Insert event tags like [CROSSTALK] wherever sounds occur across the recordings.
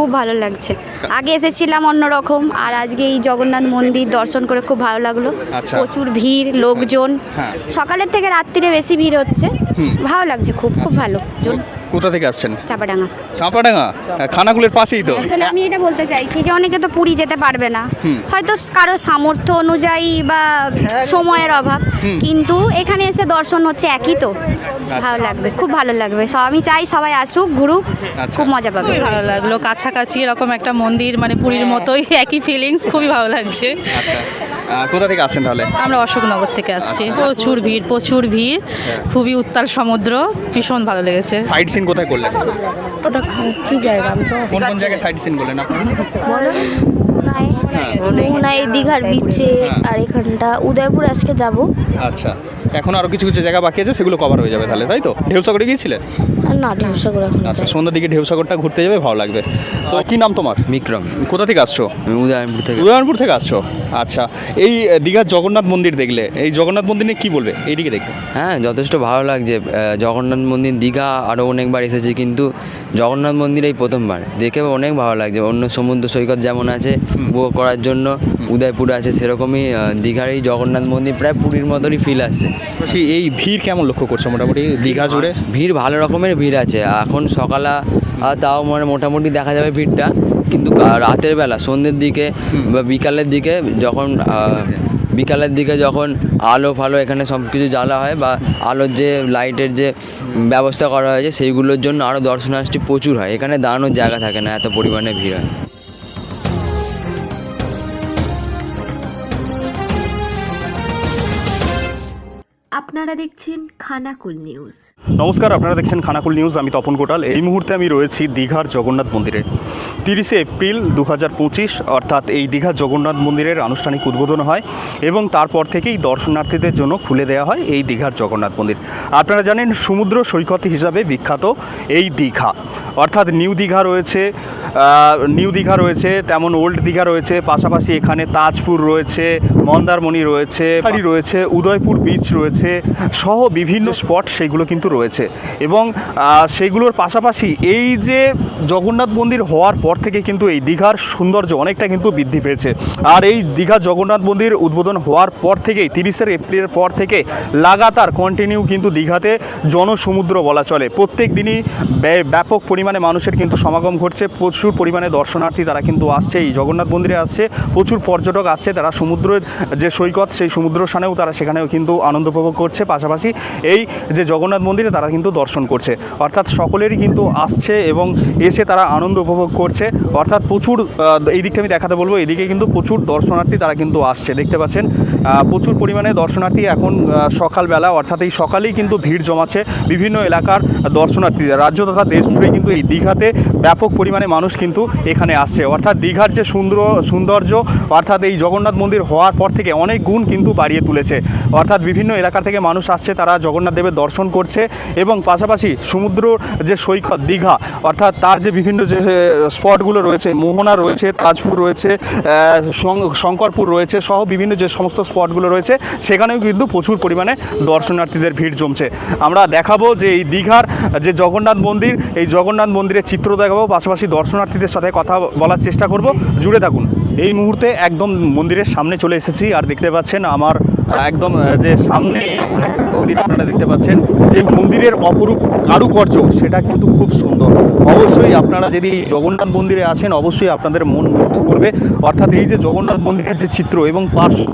খুব ভালো লাগছে। আগে এসেছিলাম অন্যরকম আর আজকে এই জগন্নাথ মন্দির দর্শন করে খুব ভালো লাগল। আচ্ছা। প্রচুর ভিড় লোকজন। হ্যাঁ। সকালের থেকে রাত্রিরে বেশি ভিড় হচ্ছে। ভালো লাগছে খুব খুব ভালো। জন- কোথা থেকে আসছেন? চাপাডাঙ্গা। চাঁপাডাঙ্গা? খানাগুলোর পাশেই তো। আসলে আমি এটা বলতে চাইছি যে অনেকে তো পুরী যেতে পারবে না। হয়তো কারও সামর্থ্য অনুযায়ী বা সময়ের অভাব কিন্তু এখানে এসে দর্শন হচ্ছে একই তো। ভালো লাগবে খুব ভালো লাগবে। সব আমি চাই সবাই আসুক ঘুরুক আচ্ছা। খুব মজা পাবে। ভালো লাগল। কাছাকাছি এরকম একটা মন্দির মানে পুরীর মতোই একই ফিলিংস খুবই ভালো লাগছে। আচ্ছা। কোথা থেকে আসছেন তাহলে? আমরা অশোকনগর থেকে আসছি। প্রচুর ভিড় প্রচুর ভিড়। খুবই উত্তাল সমুদ্র ভীষণ ভালো লেগেছে। সাইড সিন কোথায় করলেন? ওটা কি জায়গা আমি তো কোন কোন জায়গায় সাইড সিন করলেন আপনারা মোহনায় দীঘার বিচে হ্যাঁ। আর এখানটা উদয়পুর আজকে যাব। আচ্ছা। এখন আরও কিছু কিছু জায়গা বাকি আছে সেগুলো কভার হয়ে যাবে তাহলে তাই তো? ঢেউসাগরে গিয়েছিলেন আর না ঢেউসাগর এখন আচ্ছা সন্ধ্যার দিকে ঢেউসাগরটা ঘুরতে যাবে ভালো লাগবে। তো কি নাম তোমার? বিক্রম। কোথা থেকে আসছো? থেকে। উদয়নপুর থেকে আসছো? আচ্ছা এই দীঘার জগন্নাথ মন্দির দেখলে এই জগন্নাথ মন্দির নিয়ে কি বলবে? এইদিকে দেখে। হ্যাঁ যথেষ্ট ভালো লাগছে। জগন্নাথ মন্দির দীঘা আরও অনেকবার এসেছি কিন্তু জগন্নাথ মন্দির এই প্রথমবার। দেখে অনেক ভালো লাগছে। অন্য সমুদ্র সৈকত যেমন আছে উপভোগ করার জন্য উদয়পুর আছে সেরকমই দীঘার এই জগন্নাথ মন্দির প্রায় পুরীর মতনই ফিল আসছে এই ভিড় কেমন লক্ষ্য করছ মোটামুটি দীঘা জুড়ে? ভিড় ভালো রকমের ভিড় আছে। এখন সকালে তাও মানে মোটামুটি দেখা যাবে ভিড়টা। কিন্তু রাতের বেলা সন্ধ্যের দিকে বা বিকালের দিকে যখন বিকালের দিকে যখন আলো ফালো এখানে সব কিছু জ্বালা হয় বা আলোর যে লাইটের যে ব্যবস্থা করা হয়েছে সেইগুলোর জন্য আরও দর্শনার্থী প্রচুর হয়। এখানে দাঁড়ানোর জায়গা থাকে না এত পরিমাণে ভিড় হয়। আপনারা দেখছেন খানাকুল নিউজ। নমস্কার আপনারা দেখছেন খানাকুল নিউজ আমি তপন কোটাল। এই মুহূর্তে আমি রয়েছি দীঘার জগন্নাথ মন্দিরে। তিরিশে এপ্রিল দু হাজার পঁচিশ অর্থাৎ এই দীঘার জগন্নাথ মন্দিরের আনুষ্ঠানিক উদ্বোধন হয় এবং তারপর থেকেই দর্শনার্থীদের জন্য খুলে দেওয়া হয় এই দীঘার জগন্নাথ মন্দির। আপনারা জানেন সমুদ্র সৈকত হিসাবে বিখ্যাত এই দীঘা। অর্থাৎ নিউ দীঘা রয়েছে নিউ দীঘা রয়েছে তেমন ওল্ড দীঘা রয়েছে পাশাপাশি এখানে তাজপুর রয়েছে মন্দারমণি রয়েছে রয়েছে উদয়পুর বিচ রয়েছে সহ বিভিন্ন স্পট সেইগুলো কিন্তু রয়েছে। এবং সেইগুলোর পাশাপাশি এই যে জগন্নাথ মন্দির হওয়ার পর থেকে কিন্তু এই দীঘার সৌন্দর্য অনেকটা কিন্তু বৃদ্ধি পেয়েছে। আর এই দীঘা জগন্নাথ মন্দির উদ্বোধন হওয়ার পর থেকেই তিরিশের এপ্রিলের পর থেকে লাগাতার কন্টিনিউ কিন্তু দীঘাতে জনসমুদ্র বলা চলে। প্রত্যেক দিনই ব্যাপক পরিমাণে মানুষের কিন্তু সমাগম ঘটছে। প্রচুর পরিমাণে দর্শনার্থী তারা কিন্তু আসছে, এই জগন্নাথ মন্দিরে আসছে। প্রচুর পর্যটক আসছে, তারা সমুদ্রের যে সৈকত, সেই সমুদ্র স্থানেও তারা সেখানেও কিন্তু আনন্দ উপভোগ করছে। পাশাপাশি এই যে জগন্নাথ মন্দিরে তারা কিন্তু দর্শন করছে। অর্থাৎ সকলেরই কিন্তু আসছে এবং এসে তারা আনন্দ উপভোগ করছে। অর্থাৎ প্রচুর এই দিকটা আমি দেখাতে বলব। এদিকে কিন্তু প্রচুর দর্শনার্থী তারা কিন্তু আসছে। দেখতে পাচ্ছেন প্রচুর পরিমাণে দর্শনার্থী এখন সকালবেলা, অর্থাৎ এই সকালেই কিন্তু ভিড় জমাচ্ছে বিভিন্ন এলাকার দর্শনার্থীদের রাজ্য তথা দেশ জুড়ে কিন্তু এই দীঘাতে ব্যাপক পরিমাণে মানুষ কিন্তু এখানে আসছে। অর্থাৎ দীঘার যে সুন্দর, সৌন্দর্য, অর্থাৎ এই জগন্নাথ মন্দির হওয়ার পর থেকে অনেক গুণ কিন্তু বাড়িয়ে তুলেছে। অর্থাৎ বিভিন্ন এলাকা থেকে মানুষ আসছে, তারা জগন্নাথ দেবের দর্শন করছে এবং পাশাপাশি সমুদ্র যে সৈকত, দীঘা, অর্থাৎ তার যে বিভিন্ন যে স্পটগুলো রয়েছে, মোহনা রয়েছে, তাজপুর রয়েছে শঙ্করপুর রয়েছে, সহ বিভিন্ন যে সমস্ত স্পটগুলো রয়েছে, সেখানেও কিন্তু প্রচুর পরিমাণে দর্শনার্থীদের ভিড় জমছে। আমরা দেখাবো যে এই দীঘার যে জগন্নাথ মন্দির, এই জগন্নাথ মন্দিরের চিত্র দেখাবো, পাশাপাশি দর্শনার্থীদের সাথে কথা বলার চেষ্টা করব। জুড়ে থাকুন। এই মুহূর্তে একদম মন্দিরের সামনে চলে এসেছি আর দেখতে পাচ্ছেন আমার একদম যে সামনে মন্দির আপনারা দেখতে পাচ্ছেন, যে মন্দিরের অপরূপ কারুকার্য, সেটা কিন্তু খুব সুন্দর। অবশ্যই আপনারা যদি জগন্নাথ মন্দিরে আসেন, অবশ্যই আপনাদের মন মুগ্ধ করবে। অর্থাৎ এই যে জগন্নাথ মন্দিরের যে চিত্র এবং পার্শ্ব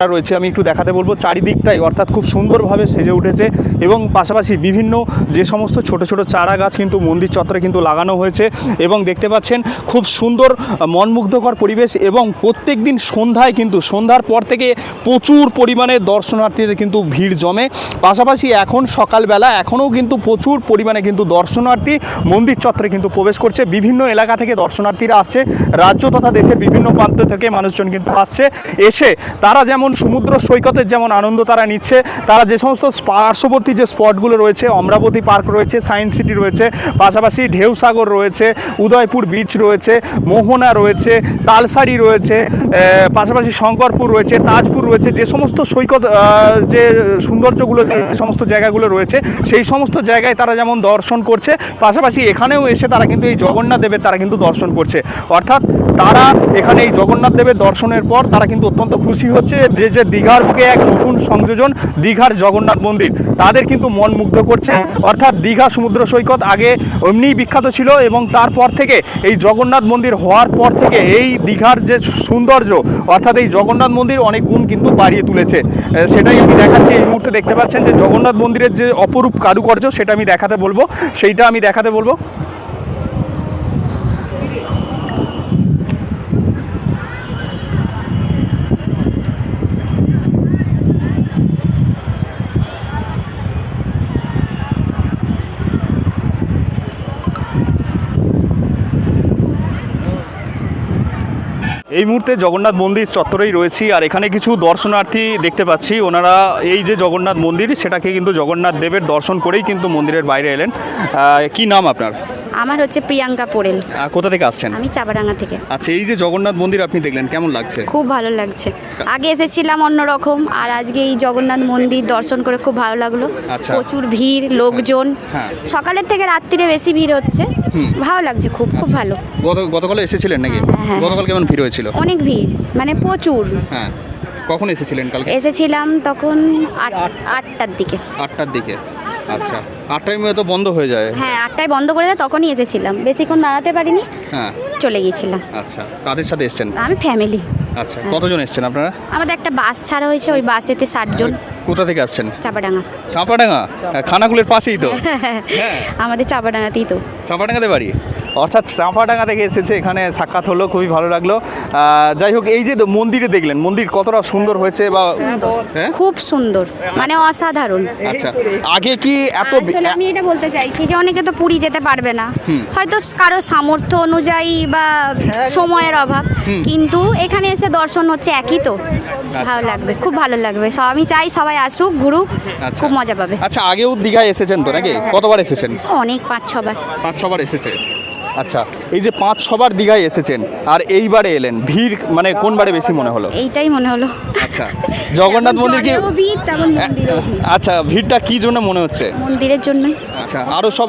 রয়েছে, আমি একটু দেখাতে বলব। চারিদিকটাই অর্থাৎ খুব সুন্দরভাবে সেজে উঠেছে এবং পাশাপাশি বিভিন্ন যে সমস্ত ছোট ছোট চারা গাছ কিন্তু মন্দির চত্বরে কিন্তু লাগানো হয়েছে এবং দেখতে পাচ্ছেন খুব সুন্দর মনমুগ্ধকর পরিবেশ এবং প্রত্যেক দিন সন্ধ্যায় কিন্তু, সন্ধ্যার পর থেকে প্রচুর পরিমাণে দর্শনার্থীদের কিন্তু ভিড় জমে। পাশাপাশি এখন সকালবেলা এখনও কিন্তু প্রচুর পরিমাণে কিন্তু দর্শনার্থী মন্দির চত্বরে কিন্তু প্রবেশ করছে। বিভিন্ন এলাকা থেকে দর্শনার্থীরা আসছে। রাজ্য তথা দেশের বিভিন্ন প্রান্ত থেকে মানুষজন কিন্তু আসছে। এসে তারা যেমন যেমন সমুদ্র সৈকতের যেমন আনন্দ তারা নিচ্ছে, তারা যে সমস্ত পার্শ্ববর্তী যে স্পটগুলো রয়েছে, অমরাবতী পার্ক রয়েছে সায়েন্স সিটি রয়েছে, পাশাপাশি ঢেউসাগর রয়েছে, উদয়পুর বিচ রয়েছে, মোহনা রয়েছে তালসারি রয়েছে পাশাপাশি শঙ্করপুর রয়েছে, তাজপুর রয়েছে, যে সমস্ত সৈকত যে সৌন্দর্যগুলো, যে সমস্ত জায়গাগুলো রয়েছে, সেই সমস্ত জায়গায় তারা যেমন দর্শন করছে, পাশাপাশি এখানেও এসে তারা কিন্তু এই জগন্নাথ দেবের তারা কিন্তু দর্শন করছে। অর্থাৎ তারা এখানে এই জগন্নাথ দেবের দর্শনের পর তারা কিন্তু অত্যন্ত খুশি হচ্ছে যে যে দীঘার বুকে এক নতুন সংযোজন, দীঘার জগন্নাথ মন্দির, তাদের কিন্তু মন মুগ্ধ করছে। অর্থাৎ দীঘা সমুদ্র সৈকত আগে এমনিই বিখ্যাত ছিল এবং তারপর থেকে এই জগন্নাথ মন্দির হওয়ার পর থেকে এই দীঘার যে সৌন্দর্য, অর্থাৎ এই জগন্নাথ মন্দির অনেক গুণ কিন্তু বাড়িয়ে তুলেছে। সেটাই আমি দেখাচ্ছি। এই মুহূর্তে দেখতে পাচ্ছেন যে জগন্নাথ মন্দিরের যে অপরূপ কারুকার্য, সেটা আমি দেখাতে বলব। সেইটা আমি দেখাতে বলব। এই মুহূর্তে জগন্নাথ মন্দির চত্বরেই রয়েছি আর এখানে কিছু দর্শনার্থী দেখতে পাচ্ছি। ওনারা এই যে জগন্নাথ মন্দির, সেটাকে কিন্তু জগন্নাথ দেবের দর্শন করেই কিন্তু মন্দিরের বাইরে এলেন। কি নাম আপনার? আমার হচ্ছে প্রিয়াঙ্কা পোড়েল আহ, কোথা থেকে আসছেন? আমি চাপাডাঙ্গা থেকে। আচ্ছা এই যে জগন্নাথ মন্দির আপনি দেখলেন কেমন লাগছে? খুব ভালো লাগছে। আগে এসেছিলাম অন্যরকম আর আজকে এই জগন্নাথ মন্দির দর্শন করে খুব ভালো লাগল। আচ্ছা। প্রচুর ভিড় লোকজন। হ্যাঁ। সকালের থেকে রাত্রিরে বেশি ভিড় হচ্ছে। ভালো লাগছে খুব খুব ভালো। গত গতকাল এসেছিলেন নাকি? হ্যাঁ। গতকাল কেমন ভিড় হয়েছিল? অনেক ভিড় মানে প্রচুর। হ্যাঁ। কখন এসেছিলেন কালকে? এসেছিলাম তখন আট আটটার দিকে। আটটার দিকে। আচ্ছা বন্ধ হয়ে যায়। হ্যাঁ আটটায় বন্ধ করে দেয় তখনই এসেছিলাম। বেশিক্ষণ দাঁড়াতে পারিনি হ্যাঁ। চলে গিয়েছিলাম। আচ্ছা কাদের সাথে এসেছেন? আমি ফ্যামিলি আচ্ছা কতজন এসেছেন আপনারা? আমাদের একটা বাস ছাড়া হয়েছে ওই বাসেতে কোথা থেকে আসছেন? চাপাডাঙ্গা। চাপাডাঙ্গা? খানাগুলের পাশেই তো। [LAUGHS] হ্যাঁ। আমাদের চাপাডাঙ্গাতেই তো। চাপাডাঙ্গাতে বাড়ি? অর্থাৎ চাঁপাডাঙ্গা থেকে এসেছে এখানে সাক্ষাৎ হলো খুবই ভালো লাগল। যাই হোক এই যে মন্দিরে দেখলেন মন্দির কতটা সুন্দর হয়েছে বা হ্যাঁ? খুব সুন্দর মানে অসাধারণ। আচ্ছা আগে কি এত আমি এটা বলতে চাইছি যে অনেকে তো পুরী যেতে পারবে না। হয়তো কারও সামর্থ্য অনুযায়ী বা সময়ের অভাব কিন্তু এখানে এসে দর্শন হচ্ছে একই তো। ভালো লাগবে খুব ভালো লাগবে। সব আমি চাই সবাই আসুক ঘুরুক আচ্ছা। খুব মজা পাবে। আচ্ছা আগেও দীঘায় এসেছেন তো নাকি? কতবার এসেছেন? অনেক পাঁচ ছবার। পাঁচ ছবার এসেছে। আচ্ছা এই যে পাঁচ ছবার দীঘায় এসেছেন আর এইবারে এলেন ভিড় মানে কোন বারে বেশি মনে হলো? এইটাই মনে হলো। আচ্ছা জগন্নাথ মন্দির কি ভিড়। আচ্ছা ভিড়টা কি জন্য মনে হচ্ছে? মন্দিরের জন্যই আচ্ছা আরও সব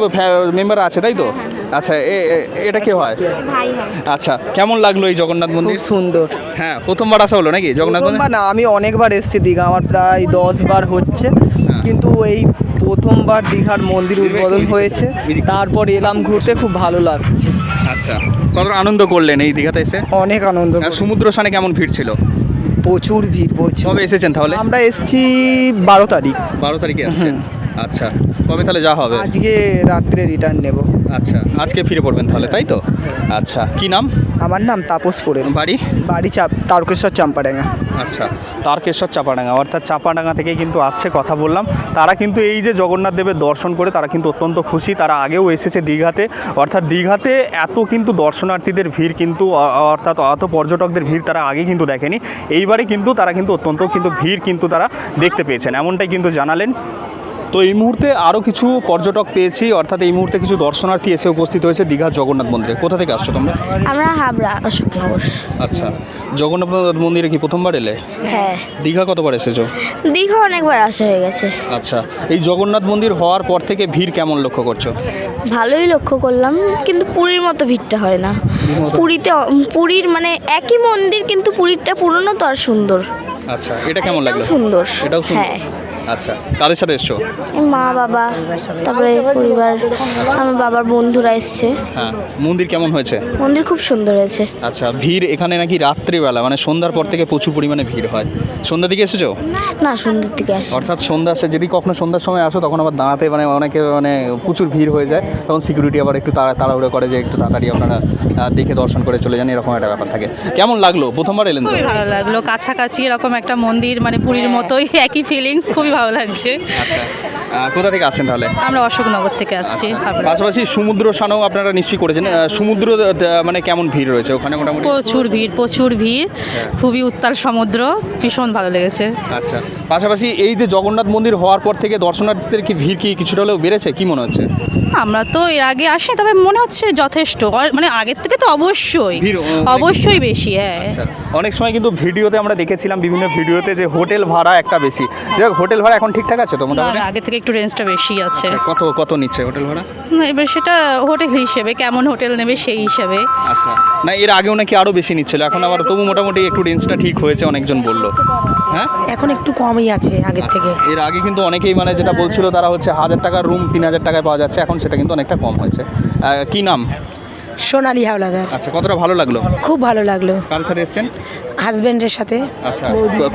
মেম্বার আছে তাই তো? আচ্ছা এ- এ- এটা কি হয়? ভাই আচ্ছা কেমন লাগল এই জগন্নাথ মন্দির? সুন্দর। হ্যাঁ প্রথমবার আসা হলো নাকি জগন্নাথ মন্দির? না আমি অনেকবার এসেছি দীঘা আমার প্রায় দশ বার হচ্ছে। হ্যাঁ। কিন্তু এই প্রথমবার দীঘার মন্দির উদ্বোধন হয়েছে। তারপর এলাম ঘুরতে খুব ভালো লাগছে। আচ্ছা কত আনন্দ করলেন এই দীঘাতে এসে? অনেক আনন্দ সমুদ্র স্নানে কেমন ভিড় ছিল? প্রচুর ভিড় প্রচুর। কবে এসেছেন তাহলে? আমরা এসেছি বারো তারিখ। বারো তারিখে আচ্ছা কবে তাহলে যা হবে? আজকে রাত্রে রিটার্ন নেব। আচ্ছা আজকে ফিরে পড়বেন তাহলে তাই তো? আচ্ছা কি নাম? আমার নাম তাপস পোড়েল বাড়ি? বাড়ি চাপ তারকেশ্বর চাম্পাডাঙ্গা। আচ্ছা তারকেশ্বর চাপাডাঙ্গা। অর্থাৎ চাপাডাঙ্গা থেকে কিন্তু আসছে কথা বললাম। তারা কিন্তু এই যে জগন্নাথ দেবের দর্শন করে তারা কিন্তু অত্যন্ত খুশি। তারা আগেও এসেছে দীঘাতে। অর্থাৎ দীঘাতে এত কিন্তু দর্শনার্থীদের ভিড় কিন্তু অর্থাৎ অত পর্যটকদের ভিড় তারা আগে কিন্তু দেখেনি। এইবারে কিন্তু তারা কিন্তু অত্যন্ত কিন্তু ভিড় কিন্তু তারা দেখতে পেয়েছেন। এমনটাই কিন্তু জানালেন তো এই মুহূর্তে আরও কিছু পর্যটক পেয়েছি অর্থাৎ এই মুহূর্তে কিছু দর্শনার্থী এসে উপস্থিত হয়েছে দীঘার জগন্নাথ মন্দিরে। কোথা থেকে আসছো তোমরা? আমরা হাবড়া অশোকনগর। আচ্ছা জগন্নাথ মন্দিরে কি প্রথমবার এলে? হ্যাঁ। দীঘা কতবার এসেছ? দীঘা অনেকবার আসা হয়ে গেছে। আচ্ছা এই জগন্নাথ মন্দির হওয়ার পর থেকে ভিড় কেমন লক্ষ্য করছ? ভালোই লক্ষ্য করলাম কিন্তু পুরীর মতো ভিড়টা হয় না। পুরীতে পুরীর মানে একই মন্দির কিন্তু পুরীরটা পুরনো তো আর সুন্দর। আচ্ছা এটা কেমন লাগল? সুন্দর। এটাও সুন্দর? হ্যাঁ। আচ্ছা কাদের সাথে এসছো? মা বাবা তারপরে পরিবার আমার বাবার বন্ধুরা এসছে। হ্যাঁ মন্দির কেমন হয়েছে? মন্দির খুব সুন্দর হয়েছে। আচ্ছা ভিড় এখানে নাকি রাত্রিবেলা মানে সন্ধ্যার পর থেকে প্রচুর পরিমাণে ভিড় হয়। সন্ধ্যার দিকে এসেছ? না সুন্দর দিকে আসছে অর্থাৎ সন্ধ্যা আসে যদি কখনো সন্ধ্যার সময় আসো তখন আবার দাঁড়াতে মানে অনেকে মানে প্রচুর ভিড় হয়ে যায়। তখন সিকিউরিটি আবার একটু তাড়া তাড়াহুড়ো করে যে একটু তাড়াতাড়ি আপনারা দেখে দর্শন করে চলে যান এরকম একটা ব্যাপার থাকে। কেমন লাগল? প্রথমবার এলেন তো? ভালো লাগল। কাছাকাছি এরকম একটা মন্দির মানে পুরীর মতোই একই ফিলিংস খুবই ভালো লাগছে। আচ্ছা। কোথা থেকে আসছেন তাহলে? আমরা অশোকনগর থেকে আসছি পাশাপাশি সমুদ্র স্নানও আপনারা নিশ্চয়ই করেছেন। সমুদ্র মানে কেমন ভিড় রয়েছে? ওখানে মোটামুটি? প্রচুর ভিড় প্রচুর ভিড়। খুবই উত্তাল সমুদ্র ভীষণ ভালো লেগেছে। আচ্ছা। পাশাপাশি এই যে জগন্নাথ মন্দির হওয়ার পর থেকে দর্শনার্থীদের কি ভিড় কি কিছুটা হলেও বেড়েছে? কি মনে হচ্ছে? আমরা তো এর আগে আসি তবে মনে হচ্ছে যথেষ্ট। মানে আগের থেকে তো অবশ্যই। ভিড় অবশ্যই বেশি হ্যাঁ। আচ্ছা। অনেক সময় কিন্তু ভিডিওতে আমরা দেখেছিলাম বিভিন্ন ভিডিওতে যে হোটেল ভাড়া একটা বেশি। যে হোটেল ভাড়া এখন ঠিকঠাক আছে তো মোটামুটি? না, আগের থেকে একটু রেঞ্জটা বেশি আছে। আচ্ছা, কত কত নিচ্ছে হোটেল ভাড়া? না, এবার সেটা হোটেল হিসেবে কেমন হোটেল নেবে সেই হিসেবে। আচ্ছা না এর আগেও নাকি আরও বেশি নিচ্ছিল এখন আবার তবু মোটামুটি একটু রেঞ্জটা ঠিক হয়েছে অনেকজন বলল। হ্যাঁ? এখন একটু কমই আছে আগের থেকে। এর আগে কিন্তু অনেকেই মানে যেটা বলছিল তারা হচ্ছে হাজার টাকার রুম তিন হাজার টাকায় পাওয়া যাচ্ছে এখন সেটা কিন্তু অনেকটা কম হয়েছে। কি নাম? সোনালি হাওলাদার। আচ্ছা কতটা ভালো লাগল? খুব ভালো লাগল। কার সাথে এসেছেন? হাজবেন্ডের সাথে। আচ্ছা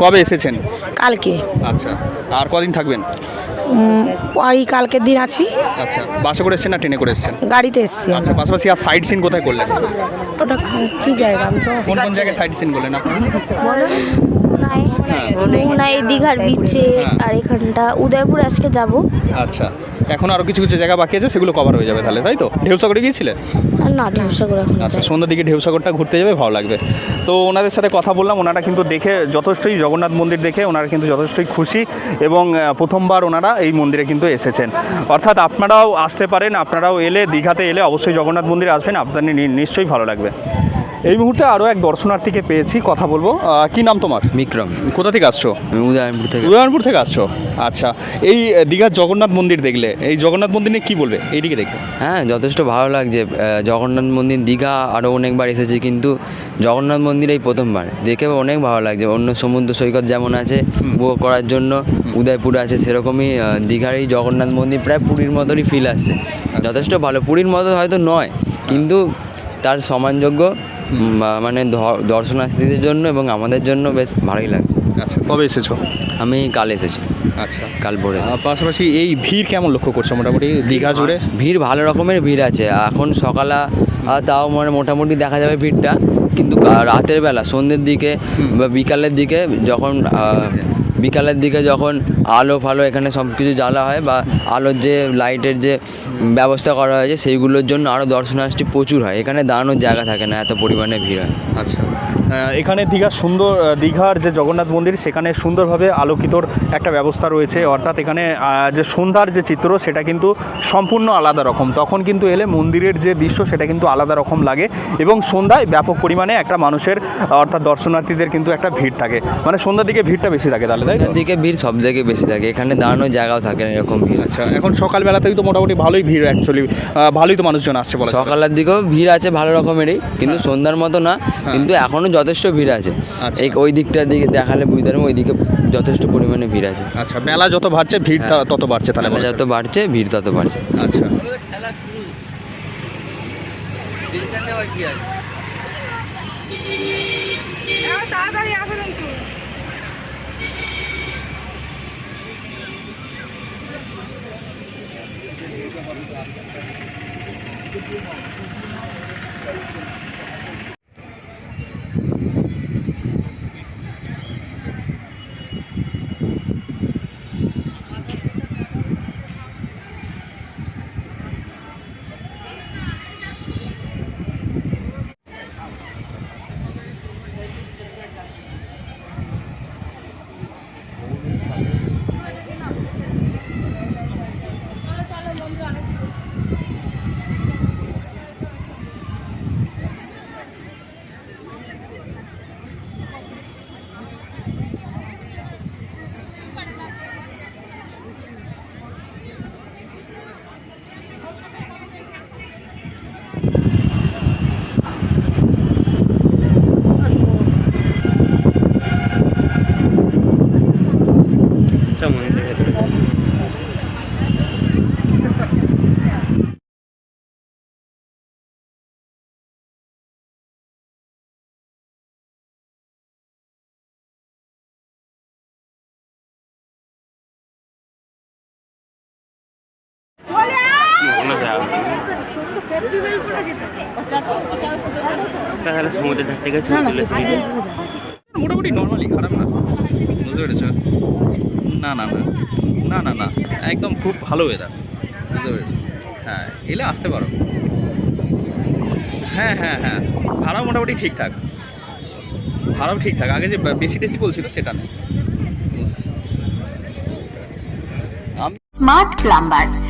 কবে এসেছেন? কালকে। আচ্ছা আর কদিন থাকবেন? ওই কালকের দিন আছি। আচ্ছা বাসে করে এসেছেন না ট্রেনে করে এসেছেন? গাড়িতে এসছি আচ্ছা পাশাপাশি আর সাইড সিন কোথায় করলেন? ওটা কি জায়গা? আমি তো কোন কোন জায়গায় সাইড সিন করলেন আপনারা? মোহনায় দীঘার বিচে হ্যাঁ। আর এখানটা উদয়পুর আজকে যাব। আচ্ছা। এখন আরও কিছু কিছু জায়গা বাকি আছে সেগুলো কভার হয়ে যাবে তাহলে তাই তো? ঢেউসাগরে গিয়েছিলেন আর না ঢেউসাগর এখন আচ্ছা সন্ধ্যার দিকে ঢেউসাগরটা ঘুরতে যাবে ভালো লাগবে। তো ওনাদের সাথে কথা বললাম ওনারা কিন্তু দেখে যথেষ্টই জগন্নাথ মন্দির দেখে ওনারা কিন্তু যথেষ্টই খুশি এবং প্রথমবার ওনারা এই মন্দিরে কিন্তু এসেছেন। অর্থাৎ আপনারাও আসতে পারেন আপনারাও এলে দীঘাতে এলে অবশ্যই জগন্নাথ মন্দিরে আসবেন আপনাদের নি- নিশ্চয়ই ভালো লাগবে। এই মুহূর্তে আরও এক দর্শনার্থীকে পেয়েছি কথা বলব। কি নাম তোমার? বিক্রম কোথা থেকে আসছো? আমি উদয়নপুর থেকে। উদয়নপুর থেকে আসছো? আচ্ছা এই দীঘার জগন্নাথ মন্দির দেখলে এই জগন্নাথ মন্দির নিয়ে কী বলবে? এইদিকে দেখবে হ্যাঁ যথেষ্ট ভালো লাগছে। জগন্নাথ মন্দির দীঘা আরও অনেকবার এসেছি কিন্তু জগন্নাথ মন্দির এই প্রথমবার। দেখে অনেক ভালো লাগছে। অন্য সমুদ্র সৈকত যেমন আছে উপভোগ করার জন্য উদয়পুর আছে সেরকমই দীঘার এই জগন্নাথ মন্দির প্রায় পুরীর মতোই ফিল আসছে। যথেষ্ট ভালো। পুরীর মতো হয়তো নয় কিন্তু তার সমানযোগ্য মানে দর্শনার্থীদের জন্য এবং আমাদের জন্য বেশ ভালোই লাগছে। আচ্ছা কবে এসেছ? আমি কাল এসেছি। আচ্ছা। কাল ভোরে। পাশাপাশি এই ভিড় কেমন লক্ষ্য করছ? মোটামুটি দীঘা জুড়ে? ভিড় ভালো রকমের ভিড় আছে। এখন সকালা তাও মানে মোটামুটি দেখা যাবে ভিড়টা। কিন্তু রাতের বেলা সন্ধ্যের দিকে বা বিকালের দিকে যখন বিকালের দিকে যখন আলো ফালো এখানে সব কিছু জ্বালা হয় বা আলোর যে লাইটের যে ব্যবস্থা করা হয়েছে সেইগুলোর জন্য আরও দর্শনার্থী প্রচুর হয়। এখানে দাঁড়ানোর জায়গা থাকে না এত পরিমাণে ভিড় হয়। আচ্ছা। এখানে দীঘার সুন্দর দীঘার যে জগন্নাথ মন্দির সেখানে সুন্দরভাবে আলোকিতর একটা ব্যবস্থা রয়েছে। অর্থাৎ এখানে যে সন্ধ্যার যে চিত্র সেটা কিন্তু সম্পূর্ণ আলাদা রকম। তখন কিন্তু এলে মন্দিরের যে দৃশ্য সেটা কিন্তু আলাদা রকম লাগে এবং সন্ধ্যায় ব্যাপক পরিমাণে একটা মানুষের অর্থাৎ দর্শনার্থীদের কিন্তু একটা ভিড় থাকে। মানে সন্ধ্যার দিকে ভিড়টা বেশি থাকে তাহলে তাই? দিকে ভিড় সব জায়গায় বেশি থাকে এখানে দাঁড়ানোর জায়গাও থাকে এরকম ভিড়। আচ্ছা এখন সকালবেলাতেই তো মোটামুটি ভালোই ভিড় অ্যাকচুয়ালি ভালোই তো মানুষজন আসছে বলে সকালের দিকেও ভিড় আছে ভালো রকমেরই কিন্তু সন্ধ্যার মতো না কিন্তু এখনও যথেষ্ট ভিড় আছে। আচ্ছা। এই ওই দিকটার দিকে দেখালে বুঝতে পারব ওই দিকে যথেষ্ট পরিমাণে ভিড় আছে। আচ্ছা মেলা যত বাড়ছে ভিড় তা- তত বাড়ছে তাহলে মেলা যত বাড়ছে ভিড় তত বাড়ছে। আচ্ছা। মোটামুটি নর্মালি খারাপ না। বুঝতে পেরেছ? না না না। না না না। একদম খুব ভালো ওয়েদার বুঝতে পেরেছ? হ্যাঁ এলে আসতে পারো। হ্যাঁ হ্যাঁ হ্যাঁ। ভাড়া মোটামুটি ঠিকঠাক। ভাড়াও ঠিকঠাক। আগে যে বেশি টেশি বলছিল সেটা নেই। Smart plumber